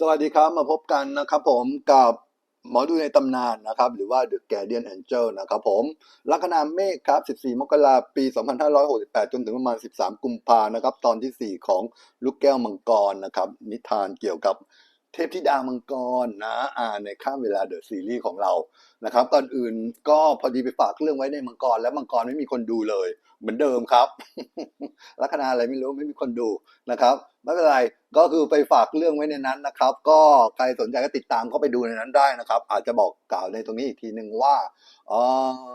สวัสดีครับมาพบกันนะครับผมกับหมอดูในตำนานนะครับ หรือว่า The Guardian Angel นะครับผมลัคนาเมษครับ 14 มกราปี 2568 จนถึงประมาณ 13 กุมภานะครับ ตอนที่ 4 ของลูกแก้วมังกรนะครับ นิทานเกี่ยวกับเทพธิดามังกรนะอ่านในข้ามเวลาเดอะซีรีส์ของเรานะครับก่อนอื่นก็พอดีไปฝากเรื่องไว้ในมังกร แล้วมังกรไม่มีคนดูเลย เหมือนเดิมครับลัคนาอะไรไม่รู้ไม่มีคนดูนะครับ ไม่เป็นไรก็คือไปฝากเรื่องไว้ในนั้นนะครับ ก็ใครสนใจก็ติดตามเข้าไปดูในนั้นได้นะครับ อาจจะบอกกล่าวในตรงนี้อีกทีหนึ่งว่าเอ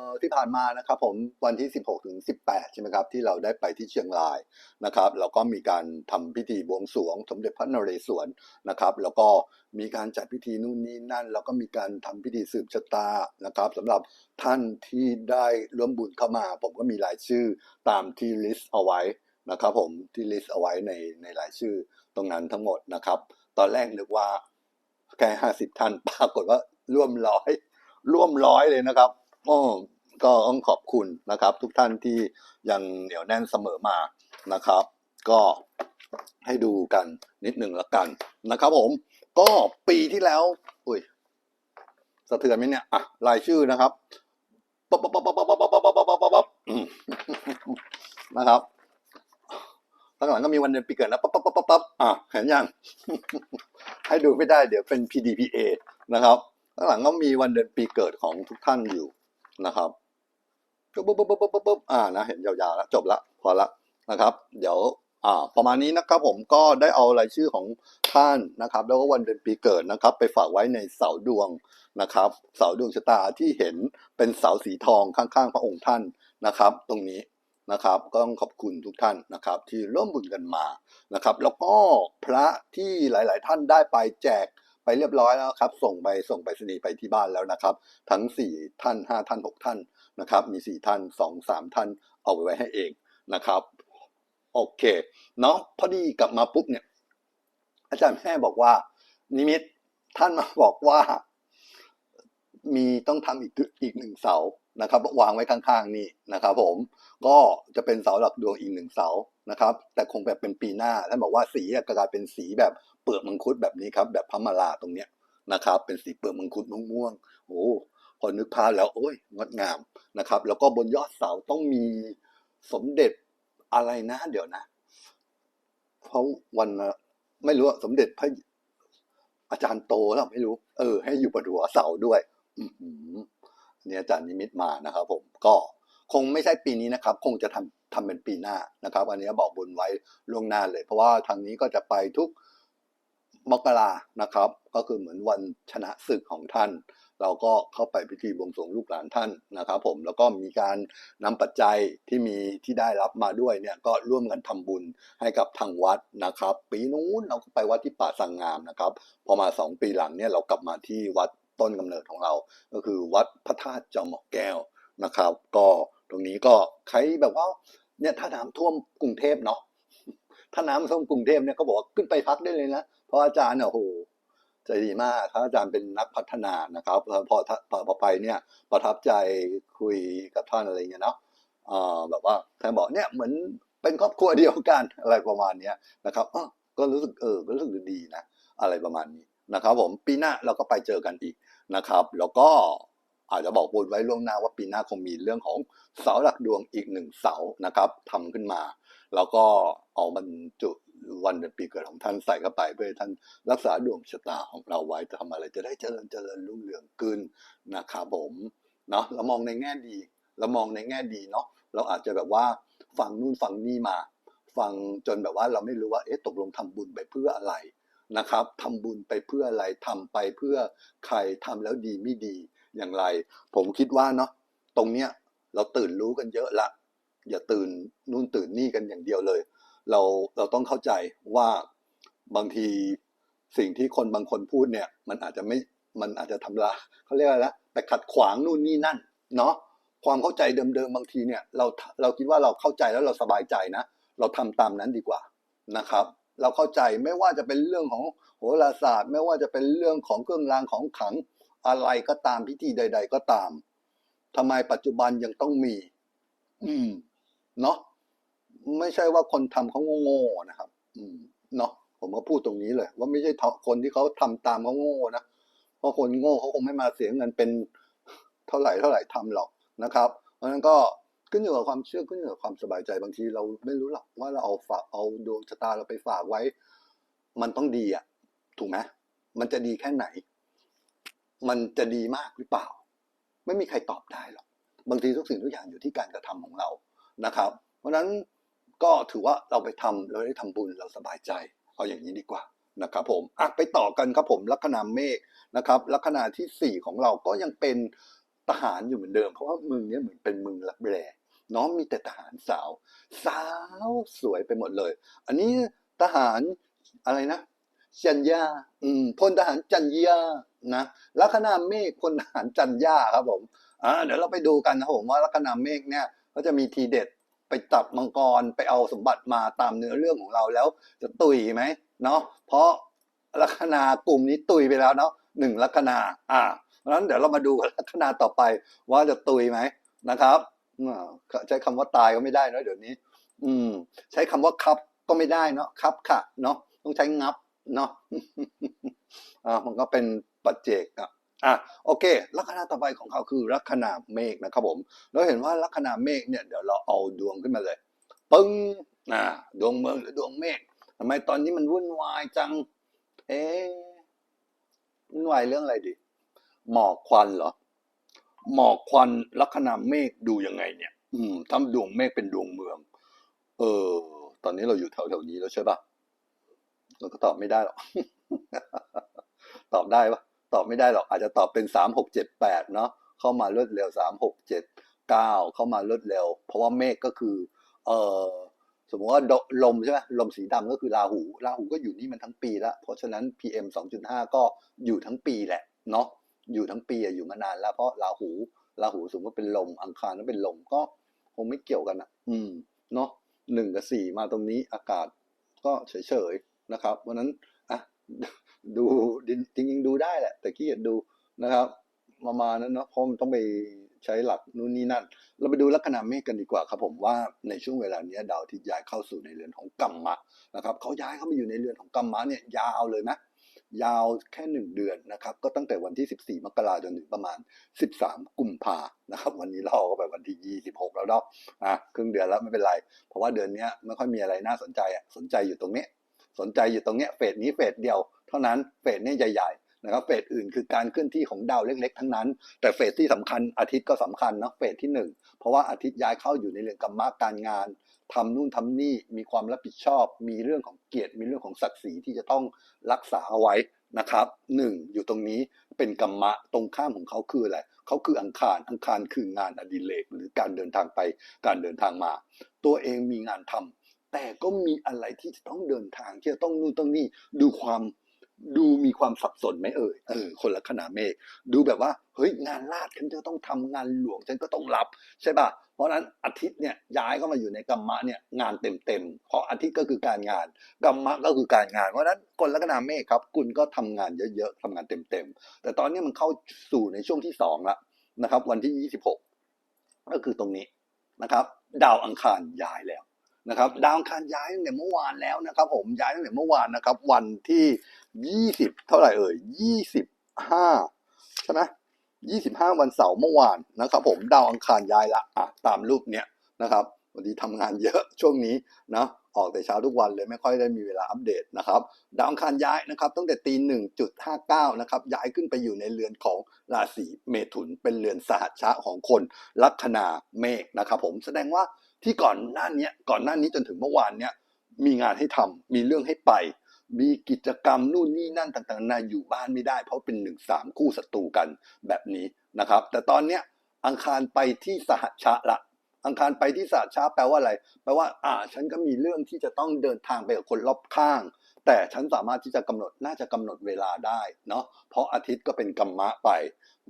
อที่ผ่านมานะครับผมวันที่ 16ถึง18 ใช่ไหมครับ ที่เราได้ไปที่เชียงรายนะครับแล้วก็มีการทำพิธีบวงสรวง สมเด็จพระนเรศวรนะครับ แล้วก็มีการจัดพิธีนู่นนี่นั่น แล้วก็มีการทำพิธีสืบชะตานะครับสำหรับท่านที่ได้ร่วมบุญเข้ามา ผมก็มีรายชื่อตามที่ลิสต์เอาไว้ นะครับผมที่ลิสต์เอาไว้ในในรายชื่อตรงนั้นทั้งหมดนะครับ ตอนแรกนึกว่าแค่ห้าสิบท่านปรากฏว่าร่วมร้อยร่วมร้อยเลยนะครับโอ้ก็ต้องขอบคุณนะครับ ทุกท่านที่ยังเหนียวแน่นเสมอมานะครับ ก็ให้ดูกันนิดหนึ่งละกันนะครับผมก็ปีที่แล้ว อุ้ยสะเทือนไหมเนี่ยอะรายชื่อนะครับป๊บป๊บป๊บป๊บป๊บป๊บป๊บป๊บป๊บนะครับ ข้งหลังก็มีวันเดือนปีเกิดนะปั๊บปั๊บปั๊บปั๊บปั๊บอะเห็นยังให้ดูไม่ได้เดี๋ยวเป็น PDPA นะครับข้งหลังก็มีวันเดือนปีเกิดของทุกท่านอยู่นะครับปุ๊บปุ๊บปุ๊บปุ๊บปุ๊บปุ๊บอ่านะเห็นยาวๆแล้วจบละพอละนะครับ เดี๋ยวอ่าประมาณนี้นะครับผมก็ได้เอารายชื่อของท่านนะครับ แล้วก็วันเดือนปีเกิดนะครับ ไปฝากไว้ในเสาดวงนะครับ เสาดวงชะตาที่เห็นเป็นเสาสีทองข้างๆ พระองค์ท่านนะครับ ตรงนี้ นะครับก็ต้องขอบคุณทุกท่านนะครับที่ร่วมบุญกันมานะครับ แล้วก็พระที่หลาย ๆ ท่านได้ไปแจกไปเรียบร้อยแล้วครับ ส่งไปส่งไปรษณีไปที่บ้านแล้วนะครับ ทั้ง 4 ท่าน 5 ท่าน 6 ท่านนะครับ มี 4 ท่าน 2 3 ท่านเอาไว้ให้เองนะครับโอเคเนาะพอดีกลับมาปุ๊บเนี่ย อาจารย์แม่บอกว่า นิมิตท่านมาบอกว่า มีต้องทำอีกอีกหนึ่งเสานะครับวางไว้ข้างๆนี่นะครับผมก็จะเป็นเสาหลักดวงอีกหนึ่งเสานะครับ แต่คงแบบเป็นปีหน้าท่านบอกว่าสีกลายเป็นสีแบบเปลือกมังคุดแบบนี้ครับ แบบพระมาลาตรงเนี้ยนะครับ เป็นสีเปลือกมังคุดม่วงๆโอ้พอนึกภาพแล้วโอ้ยงดงามนะครับ แล้วก็บนยอดเสาต้องมีสมเด็จอะไรนะ เดี๋ยวนะเพราะวันไม่รู้สมเด็จพระอาจารย์โตแล้วไม่รู้ เออ ให้อยู่บนหัวเสาด้วย อื เนี่ยอาจารย์นิมิตมานะครับผมก็คงไม่ใช่ปีนี้นะครับ คงจะทำทำเป็นปีหน้านะครับ อันนี้บอกบุญไว้ล่วงหน้าเลย เพราะว่าทางนี้ก็จะไปทุกมกรานะครับ ก็คือเหมือนวันชนะศึกของท่าน เราก็เข้าไปพิธีบวงสรวงลูกหลานท่านนะครับ ผมแล้วก็มีการนำปัจจัยที่มีที่ได้รับมาด้วยเนี่ยก็ร่วมกันทำบุญให้กับทางวัดนะครับ ปีนู้นเราก็ไปวัดที่ป่าสังงามนะครับ พอมาสองปีหลังเนี่ยเรากลับมาที่วัด ต้นกำเนิดของเรา ก็คือวัดพระธาตุจอมหมอกแก้วนะครับ ก็ตรงนี้ก็ใครแบบว่าเนี่ยถ้าน้ำท่วมกรุงเทพเนาะถ้าน้ำท่วมกรุงเทพเนี่ยก็บอกว่าขึ้นไปพักได้เลยนะเพราะอาจารย์เนี่ยโหใจดีมากครับอาจารย์เป็นนักพัฒนานะครับแล้วพอพอพอไปเนี่ยประทับใจคุยกับท่านอะไรเงี้ยเนาะอ่าแบบว่าท่านบอกเนี่ยเหมือนเป็นครอบครัวเดียวกันอะไรประมาณเนี้ยนะครับก็รู้สึกเออก็รู้สึกดีนะอะไรประมาณนี้ นะครับผมปีหน้าเราก็ไปเจอกันอีกนะครับ แล้วก็อาจจะบอกบุญไว้ล่วงหน้าว่าปีหน้าคงมีเรื่องของเสาหลักดวงอีกหนึ่งเสานะครับทำขึ้นมา แล้วก็เอาบรรจุวันเดือนปีเกิดของท่านใส่เข้าไป เพื่อท่านรักษาดวงชะตาของเราไว้จะทำอะไรจะได้เจริญเจริญรุ่งเรืองขึ้นนะครับผมเนาะเรามองในแง่ดี เรามองในแง่ดีเนาะเราอาจจะแบบว่าฟังนู่นฟังนี่มา ฟังจนแบบว่าเราไม่รู้ว่าเอ๊ะตกลงทำบุญไปเพื่ออะไร นะครับทำบุญไปเพื่ออะไรทำไปเพื่อใครทำแล้วดีไม่ดีอย่างไร ผมคิดว่าเนาะตรงเนี้ยเราตื่นรู้กันเยอะละ อย่าตื่นนู่นตื่นนี่กันอย่างเดียวเลย เราเราต้องเข้าใจว่าบางทีสิ่งที่คนบางคนพูดเนี่ย มันอาจจะไม่มันอาจจะทำลายเขาเรียกอะไรนะแต่ขัดขวางนู่นนี่นั่นเนาะความเข้าใจเดิมๆบางทีเนี่ยเราเราคิดว่าเราเข้าใจแล้วเราสบายใจนะ เราทำตามนั้นดีกว่านะครับ เราเข้าใจไม่ว่าจะเป็นเรื่องของโหราศาสตร์ ไม่ว่าจะเป็นเรื่องของเครื่องรางของขลังอะไรก็ตามพิธีใด ๆ ก็ตามทำไมปัจจุบันยังต้องมี อืม เนาะไม่ใช่ว่าคนทำเขาโง่ๆนะครับ อืม เนาะผมก็พูดตรงนี้เลย ว่าไม่ใช่คนที่เขาทำตามเขาโง่นะเพราะคนโง่เขาคงไม่มาเสียเงินเป็นเท่าไหร่เท่าไหร่ทำหรอกนะครับ เพราะฉะนั้นก็ ขึ้นอยู่กับความเชื่อขึ้นอยู่กับความสบายใจบางทีเราไม่รู้หรอกว่าเราเอาฝากเอาดวงชะตาเราไปฝากไว้ มันต้องดีอะ ถูกไหมมันจะดีแค่ไหน มันจะดีมากหรือเปล่า ไม่มีใครตอบได้หรอกบางทีทุกสิ่งทุกอย่างอยู่ที่การกระทำของเรานะครับ เพราะฉะนั้นก็ถือว่าเราไปทำเราได้ทำบุญเราสบายใจ เอาอย่างนี้ดีกว่านะครับผมอะไปต่อกันครับผมลัคนาเมฆนะครับลัคนาที่สี่ของเราก็ยังเป็นทหารอยู่เหมือนเดิม เพราะว่าเมืองเนี้ยเหมือนเป็นเมืองรับแร น้องมีแต่ทหารสาว สาวสวยไปหมดเลย อันนี้ทหารอะไรนะ จันยาอืมพลทหารจันยานะลัคนาเมฆพลทหารจันยาครับผมอ่าเดี๋ยวเราไปดูกันนะผมว่าลัคนาเมฆเนี่ยก็จะมีทีเด็ดไปจับมังกรไปเอาสมบัติมาตามเนื้อเรื่องของเราแล้ว จะตุยไหมเนาะเพราะลัคนากลุ่มนี้ตุยไปแล้วเนาะหนึ่งลัคนา อ่าเพราะนั้นเดี๋ยวเรามาดูลัคนาต่อไปว่าจะตุยไหมนะครับ ใช้คำว่าตายก็ไม่ได้เนอะเดี๋ยวนี้ อืม ใช้คำว่าครับก็ไม่ได้เนาะครับค่ะเนาะต้องใช้งับเนาะอ่ามันก็เป็นปัจเจกอะอะโอเค ลัคนาต่อไปของเขาคือลัคนาเมฆนะครับผมเราเห็นว่าลัคนาเมฆเนี่ยเดี๋ยวเราเอาดวงขึ้นมาเลยปึ้งอ่าดวงเมืองหรือดวงเมฆทำไมตอนนี้มันวุ่นวายจัง เอ๊วุ่นวายเรื่องอะไรดี หมอกควันเหรอ หมอกควันลัคนาเมฆดูยังไงเนี่ย อืมทำดวงเมฆเป็นดวงเมือง เออ ตอนนี้เราอยู่แถวๆนี้แล้วใช่ปะเราก็ตอบไม่ได้หรอก ตอบได้ปะตอบไม่ได้หรอก อาจจะตอบเป็นสามหกเจ็ดแปดเนาะเข้ามารวดเร็วสามหกเจ็ดเก้าเข้ามารวดเร็ว เพราะว่าเมฆก็คือ เออสมมติว่าลมใช่ไหมลมสีดำก็คือราหูราหูก็อยู่นี่มันทั้งปีแล้ว เพราะฉะนั้น PM 2.5 ก็อยู่ทั้งปีแหละเนาะ อยู่ทั้งปีอยู่มานานแล้วเพราะราหูราหูสมมติว่าเป็นลมอังคารนั้นเป็นลมก็คงไม่เกี่ยวกันอะ อืมเนาะหนึ่งกับสี่มาตรงนี้อากาศก็เฉยๆนะครับเพราะนั้นอะดูจริงๆดูได้แหละ แต่ขี้เกียจดูนะครับประมาณนั้นเนาะเพราะมันต้องไปใช้หลักนู่นนี่นั่น เราไปดูลัคนาเมฆกันดีกว่าครับผมว่าในช่วงเวลานี้ดาวที่ย้ายเข้าสู่ในเรือนของกัมมะนะครับเขาย้ายเข้ามาอยู่ในเรือนของกัมมะเนี่ยยาวเลยนะ ยาวแค่หนึ่งเดือนนะครับ ก็ตั้งแต่วันที่ 14 มกราจนถึงประมาณ 13 กุมภานะครับ วันนี้เราก็ไปวันที่ 26 แล้วเนาะอะครึ่งเดือนแล้วไม่เป็นไร เพราะว่าเดือนนี้ไม่ค่อยมีอะไรน่าสนใจอะสนใจอยู่ตรงนี้ สนใจอยู่ตรงเนี้ยเฟสนี้เฟสเดียว เท่านั้นเฟสนี้ใหญ่ๆ นะครับเฟสอื่นคือการเคลื่อนที่ของดาวเล็ก ๆ ทั้งนั้น แต่เฟสที่สำคัญอาทิตย์ก็สำคัญเนาะเฟสที่หนึ่งเพราะว่าอาทิตย์ย้ายเข้าอยู่ในเรื่องกรรมะการงานทำนู่นทำนี่มีความรับผิดชอบ มีเรื่องของเกียรติ มีเรื่องของศักดิ์ศรีที่จะต้องรักษาเอาไว้นะครับหนึ่งอยู่ตรงนี้เป็นกรรมะตรงข้ามของเขาคืออะไรเขาคืออังคารอังคารคืองานอดิเรกหรือการเดินทางไปการเดินทางมา ตัวเองมีงานทำแต่ก็มีอะไรที่จะต้องเดินทางที่จะต้องนู่นต้องนี่ดูความ ดูมีความสับสนไหมเอ่ยเออคนละขนาดเมฆดูแบบว่าเฮ้ยงานลาดฉันจะต้องทำงานหลวงฉันก็ต้องรับใช่ป่ะเพราะฉะนั้นอาทิตย์เนี่ยย้ายเข้ามาอยู่ในกรรมะเนี่ยงานเต็มๆเพราะอาทิตย์ก็คือการงานกรรมะก็คือการงาน เพราะฉะนั้นคนละขนาดเมฆครับ คุณก็ทำงานเยอะๆทำงานเต็มๆแต่ตอนนี้มันเข้าสู่ในช่วงที่สองละนะครับ วันที่ยี่สิบหกก็คือตรงนี้นะครับ ดาวอังคารย้ายแล้วนะครับดาวอังคารย้ายตั้งแต่เมื่อวานแล้วนะครับ ผมย้ายตั้งแต่เมื่อวานนะครับ วันที่ ยี่สิบเท่าไหร่เอ่ยยี่สิบห้าใช่ไหมยี่สิบห้าวันเสาร์เมื่อวานนะครับ ผมดาวอังคารย้ายละอะตามรูปเนี้ยนะครับวันนี้ทำงานเยอะช่วงนี้นะออกแต่เช้าทุกวันเลยไม่ค่อยได้มีเวลาอัปเดตนะครับดาวอังคารย้ายนะครับตั้งแต่ตีหนึ่งจุดห้าเก้านะครับย้ายขึ้นไปอยู่ในเรือนของราศีเมถุนเป็นเรือนสหัชชะของคนลัคนาเมฆนะครับผมแสดงว่าที่ก่อนหน้านี้ก่อนหน้านี้จนถึงเมื่อวานเนี้ยมีงานให้ทำมีเรื่องให้ไป มีกิจกรรมนู่นนี่นั่นต่างๆนานาอยู่บ้านไม่ได้ เพราะเป็นหนึ่งสามคู่ศัตรูกันแบบนี้นะครับ แต่ตอนเนี้ยอังคารไปที่สหชชะละอังคารไปที่สหชชะแปลว่าอะไร แปลว่า อ่า ฉันก็มีเรื่องที่จะต้องเดินทางไปกับคนรอบข้าง แต่ฉันสามารถที่จะกำหนดน่าจะกำหนดเวลาได้เนาะเพราะอาทิตย์ก็เป็นกรรมะไป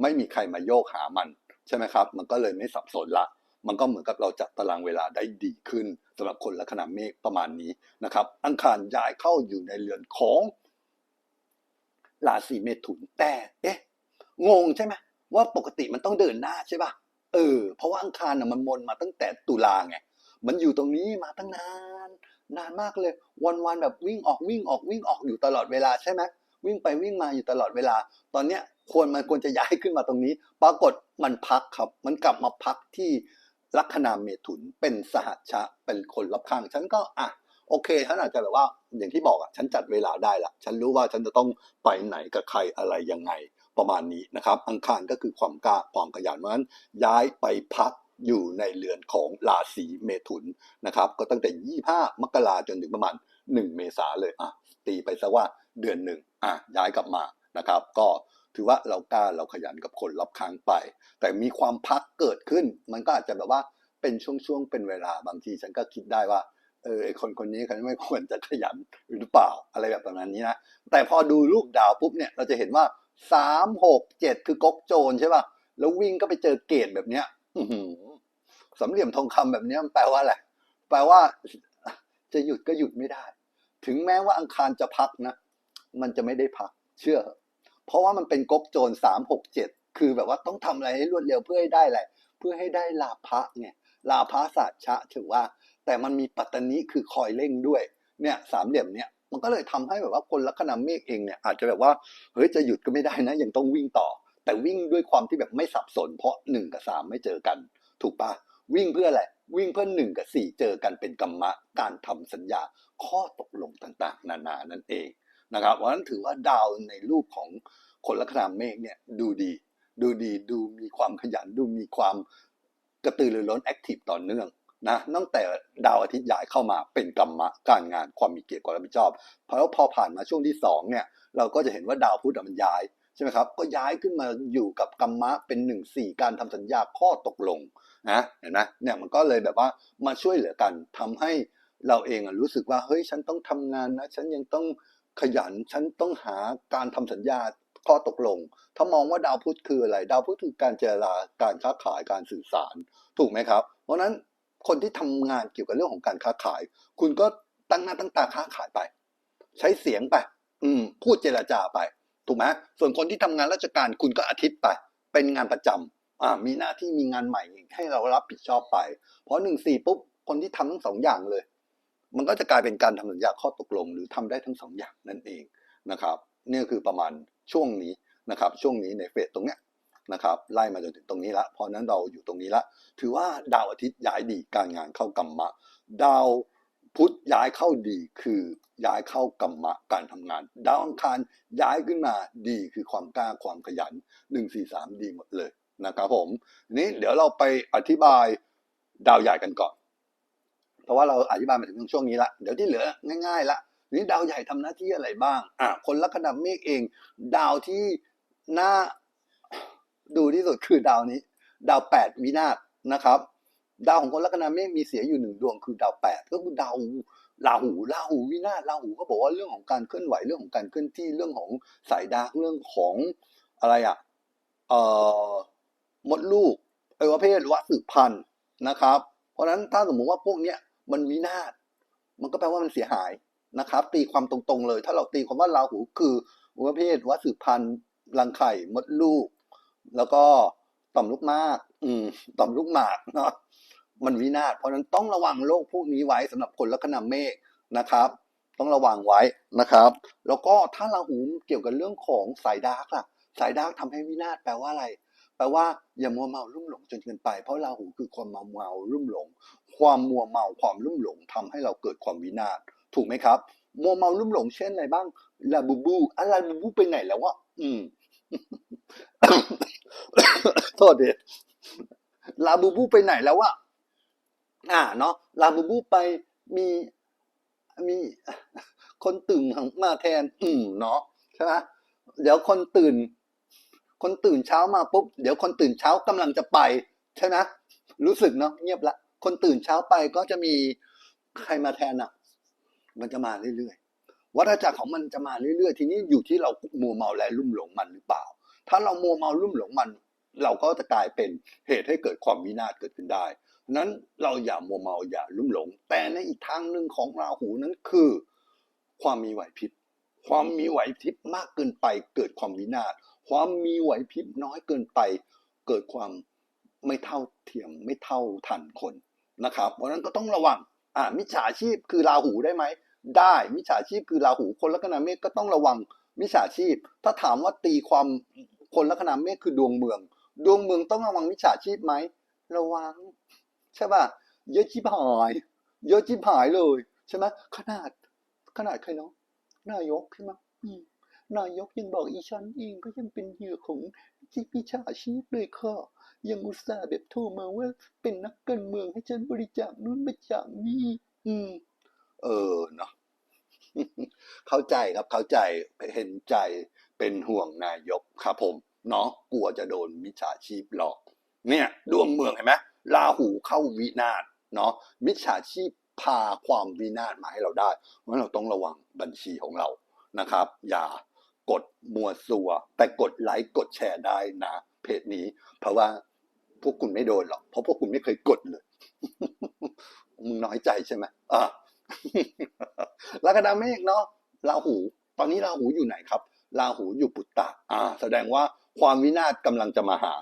ไม่มีใครมาโยกหามัน ใช่ไหมครับ มันก็เลยไม่สับสนละ มันก็เหมือนกับเราจัดตารางเวลาได้ดีขึ้นสำหรับคนลัคนาเมฆประมาณนี้นะครับ อังคารย้ายเข้าอยู่ในเรือนของราศีเมถุนแต่เอ๊ะงงใช่ไหมว่าปกติมันต้องเดินหน้าใช่ป่ะเออ เพราะว่าอังคารน่ะมันมนมาตั้งแต่ตุลาไงมันอยู่ตรงนี้มาตั้งนาน นานมากเลย วันๆแบบวิ่งออกวิ่งออกวิ่งออกอยู่ตลอดเวลาใช่ไหมวิ่งไปวิ่งมาอยู่ตลอดเวลา ตอนเนี้ยควรมันควรจะย้ายขึ้นมาตรงนี้ ปรากฏมันพักครับ มันกลับมาพักที่ ลัคนาเมถุนเป็นสหัชชะเป็นคนรับข้าง ฉันก็อะโอเคฉันอาจจะแบบว่าอย่างที่บอกอะฉันจัดเวลาได้ละฉันรู้ว่าฉันจะต้องไปไหนกับใครอะไรยังไงประมาณนี้นะครับ อังคารก็คือความกล้าความขยันเพราะฉะนั้นย้ายไปพักอยู่ในเรือนของราศีเมถุนนะครับ ก็ตั้งแต่ 25 มกราจนถึงประมาณ 1 เมษาเลยอะตีไปซะว่าเดือนหนึ่งอะย้ายกลับมานะครับ ก็ ถือว่าเรากล้าเราขยันกับคนรอบข้างไป แต่มีความพักเกิดขึ้น มันก็อาจจะแบบว่าเป็นช่วงๆเป็นเวลาบางทีฉันก็คิดได้ว่าเออคนคนนี้เขาไม่ควรจะขยันหรือเปล่าอะไรแบบประมาณนี้นะแต่พอดูลูกดาวปุ๊บเนี่ยเราจะเห็นว่าสามหกเจ็ดคือก๊กโจรใช่ป่ะแล้ววิ่งก็ไปเจอเกตแบบเนี้ยอื้อหือสำเหลี่ยมทองคำแบบนี้มันแปลว่าอะไรแปลว่าจะหยุดก็หยุดไม่ได้ ถึงแม้ว่าอังคารจะพักนะ มันจะไม่ได้พัก เชื่อ เพราะว่ามันเป็นก๊กโจรสามหกเจ็ดคือแบบว่าต้องทำอะไรให้รวดเร็วเพื่อให้ได้อะไรเพื่อให้ได้ลาภะไงลาภะศาสตร์ชะถือว่า แต่มันมีปัตตนีคือคอยเร่งด้วยเนี่ยสามเหลี่ยมเนี่ยมันก็เลยทำให้แบบว่าคนลัคนาเมฆเองเนี่ยอาจจะแบบว่าเฮ้ยจะหยุดก็ไม่ได้นะยังต้องวิ่งต่อ แต่วิ่งด้วยความที่แบบไม่สับสน เพราะหนึ่งกับสามไม่เจอกัน ถูกปะวิ่งเพื่ออะไรวิ่งเพื่อหนึ่งกับสี่เจอกันเป็นกรรมะการทำสัญญาข้อตกลงต่างๆ นานานั่นเอง นะครับเพราะฉะนั้นถือว่าดาวในรูปของคนลัคนาเมฆเนี่ยดูดี ดูดีดูมีความขยันดูมีความกระตือรือร้นแอคทีฟต่อเนื่องนะตั้งแต่ดาวอาทิตย์ย้ายเข้ามาเป็นกรรมะการงานความมีเกียรติความรับผิดชอบเพราะพอผ่านมาช่วงที่สองเนี่ยเราก็จะเห็นว่าดาวพุธมันย้ายใช่ไหมครับก็ย้ายขึ้นมาอยู่กับกรรมะเป็นหนึ่งสี่การทำสัญญาข้อตกลงนะเห็นไหมเนี่ยมันก็เลยแบบว่ามาช่วยเหลือกันทำให้เราเองอรู้สึกว่าเฮ้ยฉันต้องทำงานนะฉันยังต้อง ขยัน ฉันต้องหาการทำสัญญาข้อตกลง ถ้ามองว่าดาวพุธคืออะไร ดาวพุธคือการเจรจาการค้าขายการสื่อสาร ถูกไหมครับ เพราะนั้นคนที่ทำงานเกี่ยวกับเรื่องของการค้าขาย คุณก็ตั้งหน้าตั้งตาค้าขายไป ใช้เสียงไป อืม พูดเจรจาไป ถูกไหมส่วนคนที่ทำงานราชการคุณก็อาทิตย์ไป เป็นงานประจำอ่ามีหน้าที่มีงานใหม่ให้เรารับผิดชอบไป เพราะหนึ่งสี่ปุ๊บคนที่ทำทั้งสองอย่างเลย มันก็จะกลายเป็นการทำสัญญาข้อตกลง หรือทำได้ทั้งสองอย่างนั่นเองนะครับนี่คือประมาณช่วงนี้นะครับช่วงนี้ในเฟสตรงเนี้ยนะครับไล่มาจนถึงตรงนี้ละเพราะนั้นเราอยู่ตรงนี้ละ ถือว่าดาวอาทิตย์ย้ายดีการงานเข้ากรรมะ ดาวพุธย้ายเข้าดีคือย้ายเข้ากรรมะการทำงาน ดาวอังคารย้ายขึ้นมาดีคือความกล้าความขยันหนึ่งสี่สามดีหมดเลยนะครับผมนี้เดี๋ยวเราไปอธิบายดาวใหญ่กันก่อน เพราะว่าเราอธิบายมาถึงช่วงนี้ละเดี๋ยวที่เหลือง่ายๆละนี้ดาวใหญ่ทำหน้าที่อะไรบ้างอะคนลัคนาเมฆเอง ดาวที่น่าดูที่สุดคือดาวนี้ ดาวแปดวินาศนะครับ ดาวของคนลัคนาเมฆมีเสียอยู่หนึ่งดวงคือดาวแปดก็คือดาวราหูราหูวินาศราหูก็บอกว่าเรื่องของการเคลื่อนไหวเรื่องของการเคลื่อนที่เรื่องของสายดาร์กเรื่องของอะไรอะเอ่อมดลูกอวัยวะเพศหรือว่าสืบพันธุ์นะครับ เพราะฉะนั้นถ้าสมมติว่าพวกเนี้ย มันวินาศมันก็แปลว่ามันเสียหายนะครับ ตีความตรงๆเลย ถ้าเราตีความว่าราหูคืออวัเพศว่าสืบพันธุ์รังไข่มดลูก แล้วก็ต่อมลูกมาก อืม ต่อมลูกหมากเนาะมันวินาศเพราะนั้นต้องระวังโรคพวกนี้ไว้สำหรับคนลัคนาเมฆนะครับ ต้องระวังไว้นะครับ แล้วก็ถ้าราหูเกี่ยวกับเรื่องของสายดาร์กล่ะ สายดาร์กทำให้วินาศแปลว่าอะไรแปลว่าอย่ามัวเมาลุ่มหลงจนเกินไป เพราะราหูคือความเมาเมาลุ่มหลง ความมัวเมาความลุ่มหลงทำให้เราเกิดความวินาศถูกไหมครับ มัวเมาลุ่มหลงเช่นอะไรบ้างลาบูบูอะไรบูบูไปไหนแล้ววะอืมโทษดิลาบูบูไปไหนแล้ววะอ่าเนาะลาบูบูไปมีมีคนตื่นมาแทน อืมเนาะใช่ไหมเดี๋ยวคนตื่น คนตื่นเช้ามาปุ๊บ เดี๋ยวคนตื่นเช้ากำลังจะไป ใช่ไหมรู้สึกเนาะเงียบละ คนตื่นเช้าไปก็จะมีใครมาแทนอะ มันจะมาเรื่อยๆวัฏจักรของมันจะมาเรื่อยๆ ทีนี้อยู่ที่เรามัวเมาและลุ่มหลงมันหรือเปล่า ถ้าเรามัวเมาลุ่มหลงมัน เราก็จะกลายเป็นเหตุให้เกิดความวินาศเกิดขึ้นได้ นั้นเราอย่ามัวเมาอย่าลุ่มหลง แต่ในอีกทางหนึ่งของราหูนั้นคือ ความมีไหวพริบความมีไหวพริบมากเกินไปเกิดความวินาศ ความมีไหวพริบน้อยเกินไป เกิดความไม่เท่าเทียมไม่เท่าทันคน นะครับเพราะนั้นก็ต้องระวังอ่ามิจฉาชีพคือราหูได้ไหมได้มิจฉาชีพคือราหูคนลัคนาเมษก็ต้องระวังมิจฉาชีพ ถ้าถามว่าตีความคนลัคนาเมษคือดวงเมือง ดวงเมืองต้องระวังมิจฉาชีพไหมระวังใช่ป่ะเยอะชิบหายเยอะชิบหายเลยใช่ไหมขนาดขนาดใครเนาะนายกใช่ไหมอืมนายกยังบอกอีฉันเองก็ยังเป็นเหยื่อของที่มิจฉาชีพเลยค่ะ ยังอุตส่าห์แบบโทรมาว่า เป็นนักการเมืองให้ฉันบริจาคนู่นบริจาคนี่อืม เออเนาะเข้าใจครับเข้าใจเห็นใจเป็นห่วงนายกครับผม เนาะกลัวจะโดนมิจฉาชีพหลอก เนี่ยดวงเมืองเห็นไหมลาหูเข้าวินาศเนาะมิจฉาชีพพาความวินาศมาให้เราได้เพราะฉะนั้นเราต้องระวังบัญชีของเรานะครับ อย่ากดมัวซัว แต่กดไลค์กดแชร์ได้นะเพจนี้ เพราะว่า พวกคุณไม่โดนหรอก เพราะพวกคุณไม่เคยกดเลย มึงน้อยใจใช่ไหมอะลัคนาเมฆเนาะราหู ตอนนี้ราหูอยู่ไหนครับ ราหูอยู่ปุตตะ อ่า แสดงว่าความวินาศกำลังจะมาหา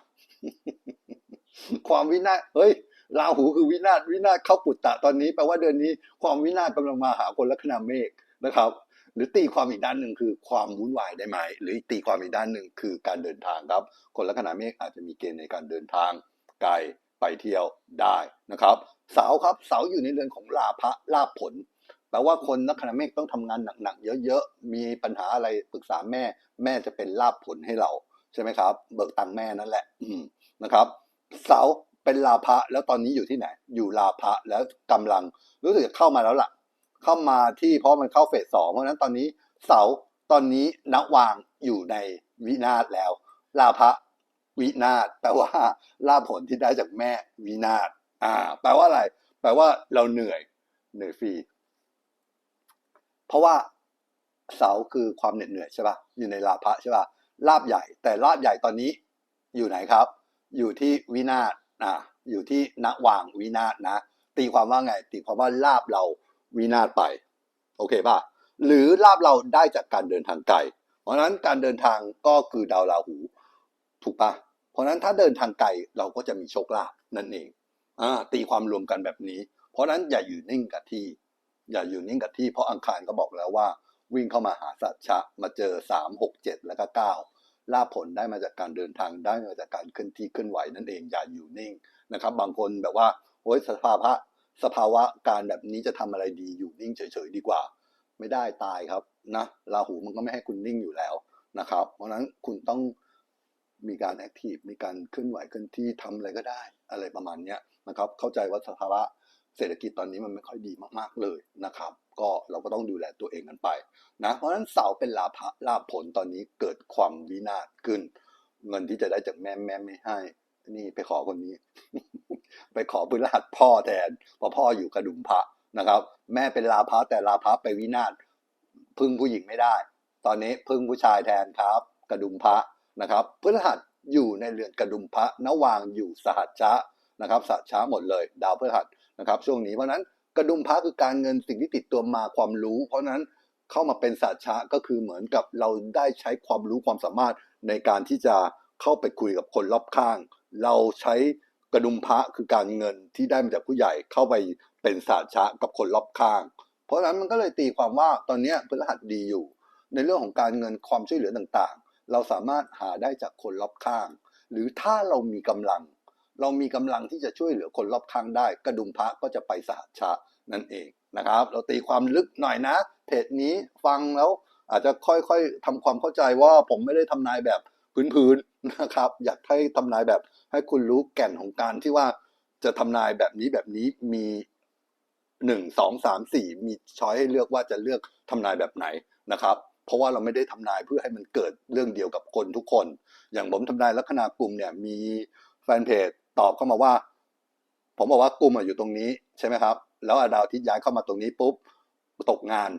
ความวินาศ เฮ้ย ราหูคือวินาศ วินาศเข้าปุตตะ ตอนนี้แปลว่าเดือนนี้ ความวินาศกำลังมาหาคนลัคนาเมฆนะครับ หรือตีความอีกด้านหนึ่งคือความวุ่นวายได้ไหม หรือตีความอีกด้านหนึ่งคือการเดินทางครับ คนลัคนาเมฆอาจจะมีเกณฑ์ในการเดินทางไกลไปเที่ยวได้นะครับ เสาครับเสาอยู่ในเรือนของลาภะลาผลแปลว่าคนลัคนาเมฆต้องทำงานหนักๆเยอะๆมีปัญหาอะไรปรึกษาแม่แม่จะเป็นลาภผลให้เราใช่ไหมครับ เบิกตังแม่นั่นแหละ อืมนะครับ เสาเป็นลาภะแล้วตอนนี้อยู่ที่ไหน อยู่ลาภะแล้วกำลังรู้สึกจะเข้ามาแล้วล่ะ เข้ามาที่เพราะมันเข้าเฟสสองเพราะฉะนั้นตอนนี้เสาตอนนี้นวางอยู่ในวินาศแล้ว ลาภะวินาศแปลว่าลาภผลที่ได้จากแม่วินาศอ่า แปลว่าอะไร แปลว่าเราเหนื่อย เหนื่อยฟรี เพราะว่าเสาคือความเหน็ดเหนื่อยใช่ป่ะอยู่ในลาภะใช่ป่ะลาบใหญ่ แต่ลาบใหญ่ตอนนี้ อยู่ไหนครับ อยู่ที่วินาศอ่าอยู่ที่ณวางวินาศนะ ตีความว่าไง ตีความว่าลาบเรา วินาศไป โอเคป่ะ หรือลาบเราได้จากการเดินทางไกล เพราะนั้นการเดินทางก็คือดาวราหู ถูกป่ะ เพราะนั้นถ้าเดินทางไกลเราก็จะมีโชคลาภนั่นเองอ่าตีความรวมกันแบบนี้ เพราะนั้นอย่าอยู่นิ่งกับที่ อย่าอยู่นิ่งกับที่เพราะอังคารก็บอกแล้วว่า วิ่งเข้ามาหาสัจฉะมาเจอสามหกเจ็ดแล้วก็เก้าลาผลได้มาจากการเดินทางได้มาจากการเคลื่อนที่เคลื่อนไหวนั่นเองอย่าอยู่นิ่งนะครับ บางคนแบบว่าโอ้ยสภาวะ สภาวะการแบบนี้จะทำอะไรดีอยู่นิ่งเฉยๆดีกว่า ไม่ได้ตายครับนะราหูมันก็ไม่ให้คุณนิ่งอยู่แล้วนะครับ เพราะนั้นคุณต้องมีการแอคทีฟมีการเคลื่อนไหวเคลื่อนที่ทำอะไรก็ได้อะไรประมาณเนี้ยนะครับ เข้าใจว่าสภาวะเศรษฐกิจตอนนี้มันไม่ค่อยดีมากๆเลยนะครับ ก็เราก็ต้องดูแลตัวเองกันไปนะเพราะฉะนั้นเสาเป็นลาภลาผลตอนนี้เกิดความวินาศขึ้น เงินที่จะได้จากแม่แม่ไม่ให้ นี่ไปขอคนนี้ ไปขอพฤหัสพ่อแทนเพราะพ่ออยู่กระดุมพระนะครับ แม่เป็นลาภะแต่ลาภะไปวินาศพึ่งผู้หญิงไม่ได้ ตอนนี้พึ่งผู้ชายแทนครับ กระดุมพระนะครับพฤหัสอยู่ในเรือนกระดุมพระนวางอยู่สหัชชะนะครับสหัชชะหมดเลย ดาวพฤหัสนะครับ ช่วงนี้เพราะนั้นกระดุมพระคือการเงินสิ่งที่ติดตัวมาความรู้ เพราะนั้นเข้ามาเป็นสหัชชะก็คือเหมือนกับเราได้ใช้ความรู้ความสามารถในการที่จะเข้าไปคุยกับคนรอบข้าง เราใช้ กระดุมพระคือการเงินที่ได้มาจากผู้ใหญ่เข้าไปเป็นสหัชะกับคนรอบข้าง เพราะฉะนั้นมันก็เลยตีความว่าตอนนี้พฤหัสดีอยู่ ในเรื่องของการเงินความช่วยเหลือต่างๆ เราสามารถหาได้จากคนรอบข้าง หรือถ้าเรามีกำลัง เรามีกำลังที่จะช่วยเหลือคนรอบข้างได้ กระดุมพระก็จะไปสหัชะนั่นเองนะครับ เราตีความลึกหน่อยนะเพจนี้ฟังแล้วอาจจะค่อยๆทำความเข้าใจว่าผมไม่ได้ทำนายแบบ พื้นๆนะครับ อยากให้ทำนายแบบ ให้คุณรู้แก่นของการที่ว่าจะทำนายแบบนี้แบบนี้มีหนึ่งสองสามสี่มีช้อยให้เลือกว่าจะเลือกทำนายแบบไหนนะครับ เพราะว่าเราไม่ได้ทำนายเพื่อให้มันเกิดเรื่องเดียวกับคนทุกคน อย่างผมทำนายลัคนากลุ่มเนี่ยมีแฟนเพจตอบเข้ามาว่า ผมบอกว่ากลุ่มอยู่ตรงนี้ใช่ไหมครับ แล้วอาดาวทิศย้ายเข้ามาตรงนี้ปุ๊บตกงาน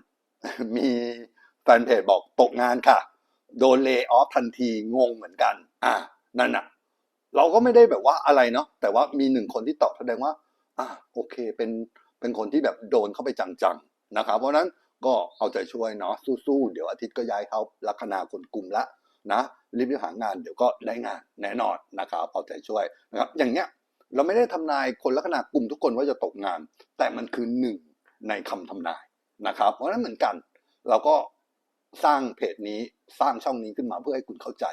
มีแฟนเพจบอกตกงานค่ะ โดนเล y o ออฟทันทีงงเหมือนกัน อ่านั่นน่ะ เราก็ไม่ได้แบบว่าอะไรเนาะแต่ว่ามีหนึ่งคนที่ตอบแสดงว่า อ่าโอเคเป็นเป็นคนที่แบบโดนเข้าไปจังๆนะครับเพราะนั้นก็เอาใจช่วยเนาะสู้ๆเดี๋ยวอาทิตย์ก็ย้ายเขาลัคนาคนกลุ่มละนะรีบๆหางานเดี๋ยวก็ได้งานแน่นอนนะครับเอาใจช่วยนะครับอย่างเงี้ยเราไม่ได้ทำนายคนลัคนากลุ่มทุกคนว่าจะตกงาน แต่มันคือหนึ่งในคำทำนายนะครับ เพราะนั้นเหมือนกัน เราก็ สร้างเพจนี้สร้างช่องนี้ขึ้นมาเพื่อให้คุณเข้าใจ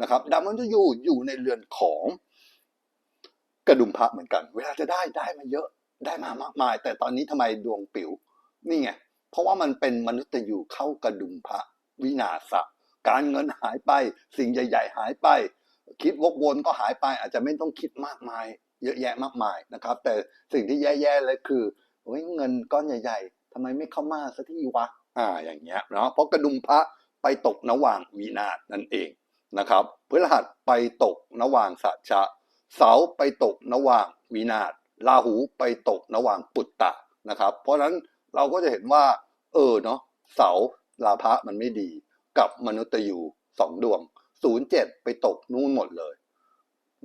นะครับดาวมันจะอยู่อยู่ในเรือนของกระดุมพระเหมือนกัน เวลาจะได้ได้มาเยอะได้มามากมาย แต่ตอนนี้ทำไมดวงปิวนี่ไงเพราะว่ามันเป็นมนุษย์อยู่เข้ากระดุมพระวินาศการเงินหายไปสิ่งใหญ่ ๆ หายไป คิดวกวนก็หายไป อาจจะไม่ต้องคิดมากมาย เยอะแยะมากมายนะครับ แต่สิ่งที่แย่ๆเลยคือเงินก้อนใหญ่ ๆทำไมไม่เข้ามาสักทีวะ อ่าอย่างเงี้ยเนาะเพราะกระดุมพระไปตกระหว่างวินาศนั่นเองนะครับพฤหัสไปตกระหว่างสัจจะเสาไปตกระหว่างวินาศราหูไปตกระหว่างปุตตะนะครับ เพราะฉะนั้นเราก็จะเห็นว่า เออเนาะเสาร์ลาภะมันไม่ดี กับมนุษย์ยูสองดวงศูนย์เจ็ดไปตกนู่นหมดเลย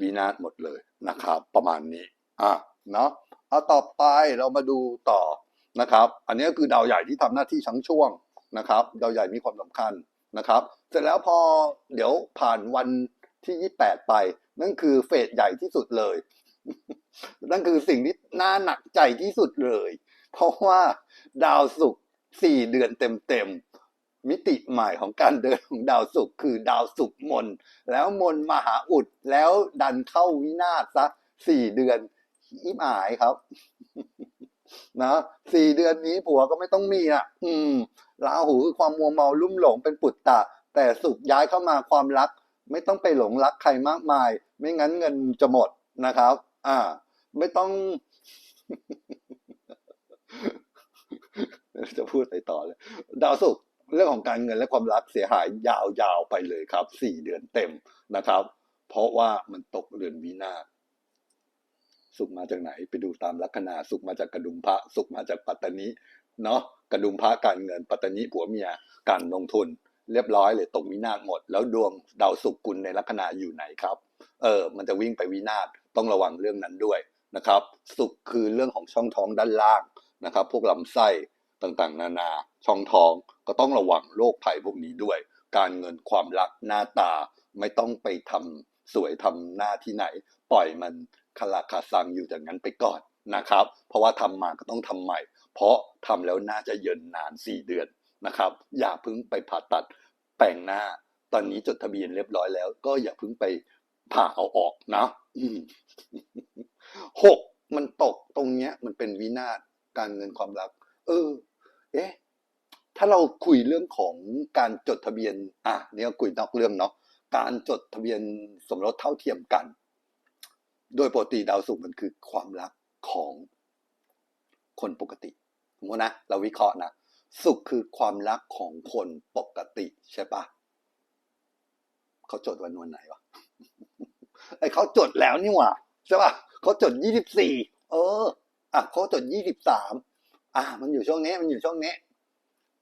วินาศหมดเลยนะครับ ประมาณนี้อะเนาะเอาต่อไปเรามาดูต่อ นะครับ อันนี้คือดาวใหญ่ที่ทำหน้าที่ชั้งช่วงนะครับ ดาวใหญ่มีความสำคัญนะครับ เสร็จแล้วพอเดี๋ยวผ่านวันที่ 28 ไป นั่นคือเฟสใหญ่ที่สุดเลย นั่นคือสิ่งที่น่าหนักใจที่สุดเลย เพราะว่าดาวศุกร์สี่เดือนเต็มๆ มิติใหม่ของการเดินของดาวศุกร์คือดาวศุกร์มน แล้วมนมหาอุดแล้วดันเข้าวินาศซะสี่เดือนอิบอายครับ นะสี่เดือนนี้ผัวก็ไม่ต้องมีอะ อืมราหูคือความมัวเมาลุ่มหลงเป็นปุตตะ แต่สุขย้ายเข้ามาความรัก ไม่ต้องไปหลงรักใครมากมาย ไม่งั้นเงินจะหมดนะครับ อ่า ไม่ต้อง จะพูดไปต่อเลย ดาวศุกร์เรื่องของการเงินและความรักเสียหายยาวๆไปเลยครับสี่เดือนเต็มนะครับ เพราะว่ามันตกเดือนวินาศ สุขมาจากไหน ไปดูตามลัคนาสุขมาจากกระดุมพระสุขมาจากปัตตานีเนาะกระดุมพระการเงินปัตตานีผัวเมียการลงทุน เรียบร้อยเลยตกวินาศหมด แล้วดวงดาวศุกุลในลัคนาอยู่ไหนครับ เออ มันจะวิ่งไปวินาศต้องระวังเรื่องนั้นด้วยนะครับ สุขคือเรื่องของช่องท้องด้านล่างนะครับ พวกลำไส้ต่างๆ นานาช่องท้องก็ต้องระวังโรคภัยพวกนี้ด้วย การเงินความรักหน้าตาไม่ต้องไปทำสวยทำหน้าที่ไหน ปล่อยมัน คาราคาซังอยู่อย่างนั้นไปก่อนนะครับ เพราะว่าทำมาก็ต้องทำใหม่ เพราะทำแล้วน่าจะเยินนานสี่เดือนนะครับ อย่าเพิ่งไปผ่าตัดแปลงหน้า ตอนนี้จดทะเบียนเรียบร้อยแล้ว ก็อย่าเพิ่งไปผ่าเอาออกนะหกมันตกตรงเนี้ย มันเป็นวินาศการเงินความรัก เออ เอ๊ะถ้าเราคุยเรื่องของการจดทะเบียน อะเนี่ก็คุยนอกเรื่องเนาะการจดทะเบียนสมรสเท่าเทียมกัน โดยปกติดาวศุกร์มันคือความรักของคนปกติสมมตินะ เราวิเคราะห์นะสุขคือความรักของคนปกติใช่ปะเขาจดวันวันไหนวะไอเขาจดแล้วนี่หว่าใช่ปะเขาจดยี่สิบสี่เออ อะเขาจดยี่สิบสามอะมันอยู่ช่วงนี้มันอยู่ช่วงนี้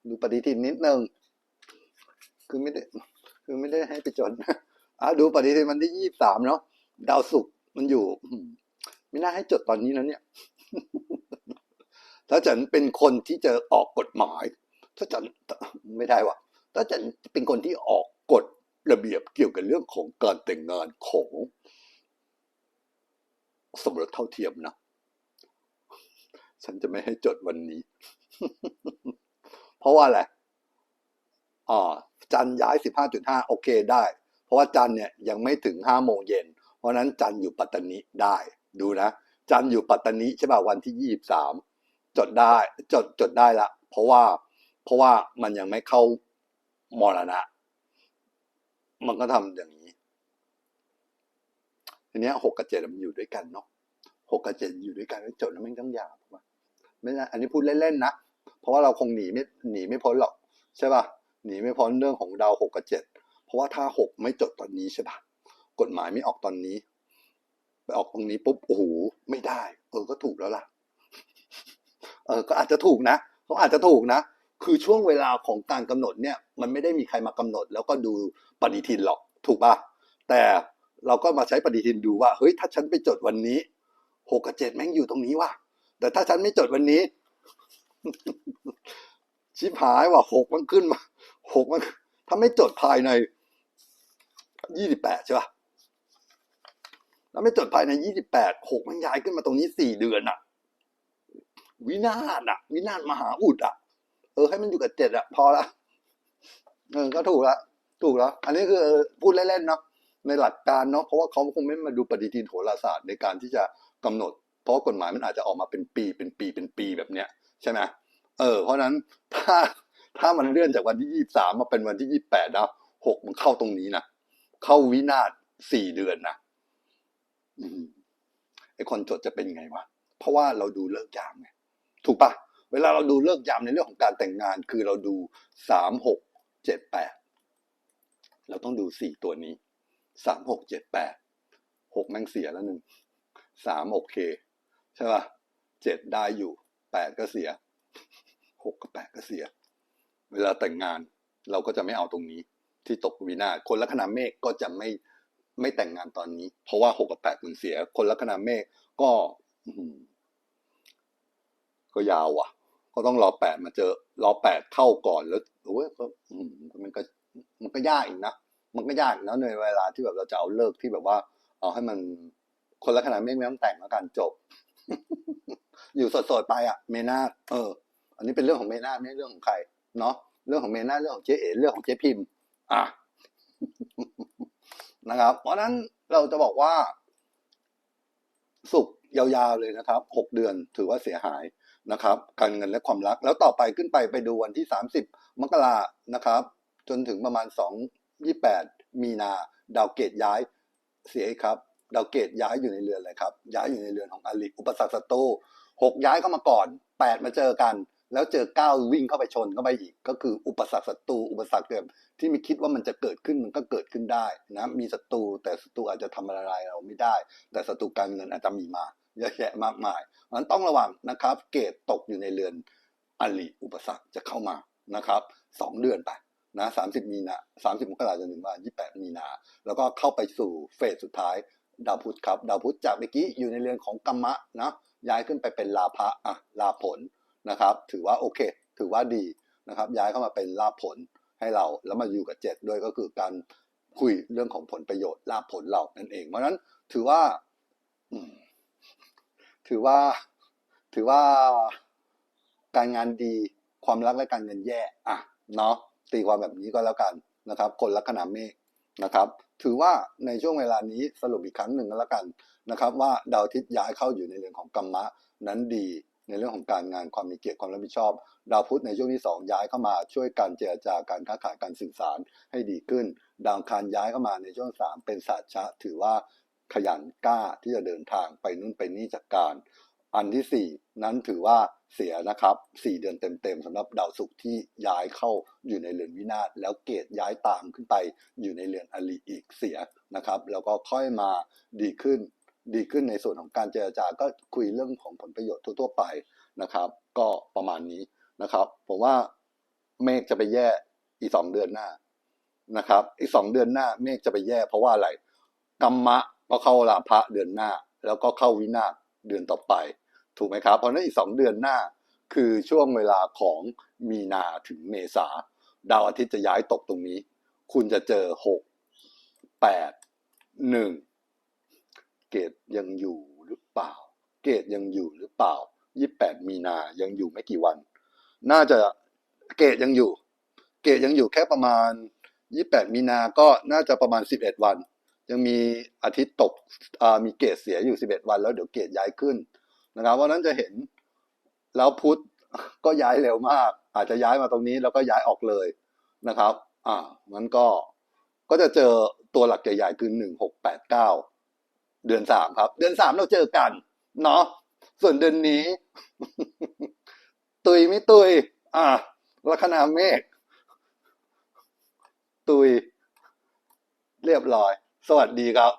ดูปฏิทินนิดนึงคือไม่ได้ คือไม่ได้ให้ไปจดอะดูปฏิทินมันที่ยี่สามเนาะดาวศุกร์ มันอยู่ไม่น่าให้จดตอนนี้แล้วเนี่ย ถ้าฉันเป็นคนที่จะออกกฎหมาย ถ้าฉันไม่ได้วะถ้าฉันเป็นคนที่ออกกฎระเบียบเกี่ยวกับเรื่องของการแต่งงานของสมรสเท่าเทียมนะ ฉันจะไม่ให้จดวันนี้ เพราะว่าอะไรอ๋อจันย้ายสิบห้าจุดห้าโอเคได้ เพราะว่าจันเนี่ยยังไม่ถึงห้าโมงเย็น ราะนั้นจันทร์อยู่ปัตตานีได้ดูนะ จันทร์อยู่ปัตตานีใช่ป่ะวันที่ยี่สิบสามจดได้จดจดได้ละ เพราะว่าเพราะว่ามันยังไม่เข้ามรณะ มันก็ทำอย่างนี้ทีนี้หกกับเจ็ดมันอยู่ด้วยกันเนาะหกกับเจ็ดอยู่ด้วยกันจดแล้วไม่ต้องหยาบว่ะไม่ใช่อันนี้พูดเล่นๆนะเพราะว่าเราคงหนีไม่หนีไม่พ้นหรอกใช่ป่ะหนีไม่พ้นเรื่องของดาวหกกับเจ็ดเพราะว่าถ้าหกไม่จดตอนนี้ใช่ป่ะ กฎหมายไม่ออกตอนนี้ ไปออกตรงนี้ปุ๊บโอ้โหไม่ได้ เออก็ถูกแล้วล่ะ เออก็อาจจะถูกนะเขาอาจจะถูกนะคือช่วงเวลาของการกำหนดเนี่ย มันไม่ได้มีใครมากำหนด แล้วก็ดูปฏิทินหรอกถูกป่ะแต่เราก็มาใช้ปฏิทินดูว่าเฮ้ยถ้าฉันไปจดวันนี้หกกับเจ็ดแม่งอยู่ตรงนี้ว่ะแต่ถ้าฉันไม่จดวันนี้ ชิบหายว่ะหกมันขึ้นมาหกมันถ้าไม่จดภายในยี่สิบแปดใช่ป่ะ แล้วไม่จดภายในยี่สิบแปดหกมันย้ายขึ้นมาตรงนี้สี่เดือนอะวินาศอะวินาศมหาอุดอะเออให้มันอยู่กับเจ็ดอะพอละเออก็ถูกละถูกแล้ว อันนี้คือพูดเล่นๆเนาะในหลักการเนาะเพราะว่าเขาคงไม่มาดูปฏิทินโหราศาสตร์ในการที่จะกำหนด เพราะกฎหมายมันอาจจะออกมาเป็นปีเป็นปีเป็นปีแบบเนี้ยใช่ไหมเออ เพราะนั้นถ้าถ้ามันเลื่อนจากวันที่ยี่สามมาเป็นวันที่ยี่แปดนะหกมันเข้าตรงนี้นะเข้าวินาศสี่เดือนนะ ไอ้คนจดจะเป็นไงวะ เพราะว่าเราดูเลิกยามไงถูกปะเวลาเราดูเลิกยามในเรื่องของการแต่งงาน คือเราดูสามหกเจ็ดแปดเราต้องดูสี่ตัวนี้สามหกเจ็ดแปดหกแม่งเสียแล้วหนึ่งสามโอเคใช่ปะเจ็ดได้อยู่แปดก็เสียหกกับแปดก็เสีย เวลาแต่งงานเราก็จะไม่เอาตรงนี้ ที่ตกวินาศคนลัคนาเมฆก็จะไม่ ไม่แต่งงานตอนนี้ เพราะว่าหกกับแปดมันเสีย คนลัคนาเมฆก็ก็ยาวอะ ก็ต้องรอแปดมาเจอ รอแปดเข้าก่อนแล้วโอ้ยก็มันก็มันก็ยากอีกนะมันก็ยากนะในเวลาที่แบบเราจะเอาเลิกที่แบบว่า เอาให้มันคนละขนาดเมฆไม่ต้องแต่งแล้วกันจบ อยู่สดๆไปอะ เมนาเออ อันนี้เป็นเรื่องของเมนาไม่เรื่องของใคร เนาะเรื่องของเมนาเรื่องของเจ๊เอ๋เรื่องของเจ๊พิมพ์ อะ นะครับ เพราะนั้นเราจะบอกว่า สุกยาวๆเลยนะครับหกเดือนถือว่าเสียหายนะครับ การเงินและความรัก แล้วต่อไปขึ้นไปไปดูวันที่สามสิบมกรานะครับ จนถึงประมาณสองยี่แปดมีนาดาวเกตย้ายเสียครับดาวเกตย้ายอยู่ในเรือนเลยครับ ย้ายอยู่ในเรือนของอลิอุปสรรคศัตรูหกย้ายเข้ามาก่อนแปดมาเจอกัน แล้วเจอก้าววิ่งเข้าไปชนเข้าไปอีก ก็คืออุปสรรคศัตรูอุปสรรคเกิดที่ไม่คิดว่ามันจะเกิดขึ้นมันก็เกิดขึ้นได้นะมีศัตรูแต่ศัตรูอาจจะทำอะไรเราไม่ได้ แต่ศัตรูการเงินอาจจะมีมาเยอะแยะมากมายเพราะฉะนั้นต้องระวังนะครับ เกตตกอยู่ในเรือนอลิอุปสรรคจะเข้ามานะครับสองเดือนไปนะสามสิบมีนาสามสิบมกราจนถึงวันยี่แปดมีนา แล้วก็เข้าไปสู่เฟสสุดท้ายดาวพุธครับ ดาวพุธจากเมื่อกี้อยู่ในเรือนของกรรมะนะย้ายขึ้นไปเป็นลาภะอะลาผล นะครับ ถือว่าโอเค ถือว่าดีนะครับ ย้ายเข้ามาเป็นลาภผลให้เรา แล้วมาอยู่กับเจ็ดด้วยก็คือการคุยเรื่องของผลประโยชน์ลาภผลเรานั่นเอง เพราะนั้นถือว่าถือว่า ถือว่าการงานดีความรักและการเงินแย่อะเนาะตีความแบบนี้ก็แล้วกันนะครับ คนลัคนาเมฆนะครับ ถือว่าในช่วงเวลานี้สรุปอีกครั้งหนึ่งก็แล้วกันนะครับ ว่าดาวอาทิตย์ย้ายเข้าอยู่ในเรื่องของกรรมะนั้นดี ในเรื่องของการงานความมีเกียรติความรับผิดชอบดาวพุธในช่วงที่สองย้ายเข้ามาช่วยการเจรจาการค้าขายการสื่อสารให้ดีขึ้น ดาวคารย้ายเข้ามาในช่วงสามเป็นศาสตร์ชะ ถือว่าขยันกล้าที่จะเดินทางไปนู่นไปนี่จากการ อันที่สี่นั้นถือว่าเสียนะครับสี่เดือนเต็มๆสำหรับดาวศุกร์ที่ย้ายเข้าอยู่ในเรือนวินาศแล้วเกตย้ายตามขึ้นไปอยู่ในเรือนอลีอีกเสียนะครับ แล้วก็ค่อยมาดีขึ้น ดีขึ้นในส่วนของการเจรจาก็คุยเรื่องของผลประโยชน์ทั่วๆไปนะครับ ก็ประมาณนี้นะครับ ผมว่าเมฆจะไปแย่อีกสองเดือนหน้านะครับ อีกสองเดือนหน้าเมฆจะไปแย่เพราะว่าอะไรกรรมะก็เข้าลาภะเดือนหน้า แล้วก็เข้าวินาศเดือนต่อไป ถูกไหมครับเพราะฉะนั้นอีกสองเดือนหน้าคือช่วงเวลาของมีนาถึงเมษาดาวอาทิตย์จะย้ายตกตรงนี้ คุณจะเจอหกแปดหนึ่ง เกตยังอยู่หรือเปล่า เกตยังอยู่หรือเปล่ายี่แปดมีนายังอยู่ไม่กี่วัน น่าจะเกตยังอยู่ เกตยังอยู่แค่ประมาณยี่แปดมีนาก็น่าจะประมาณสิบเอ็ดวัน ยังมีอาทิตย์ตกมีเกตเสียอยู่สิบเอ็ดวัน แล้วเดี๋ยวเกตย้ายขึ้นนะครับเพราะนั้นจะเห็นแล้วพุธก็ย้ายเร็วมาก อาจจะย้ายมาตรงนี้แล้วก็ย้ายออกเลยนะครับ อ่างั้นก็ก็จะเจอตัวหลักใหญ่ๆคือหนึ่งหกแปดเก้า เดือนสามครับ เดือนสามเราเจอกัน เนาะส่วนเดือนนี้ ตุยไม่ตุย อ่าลัคนาเมฆตุย เรียบร้อย สวัสดีครับ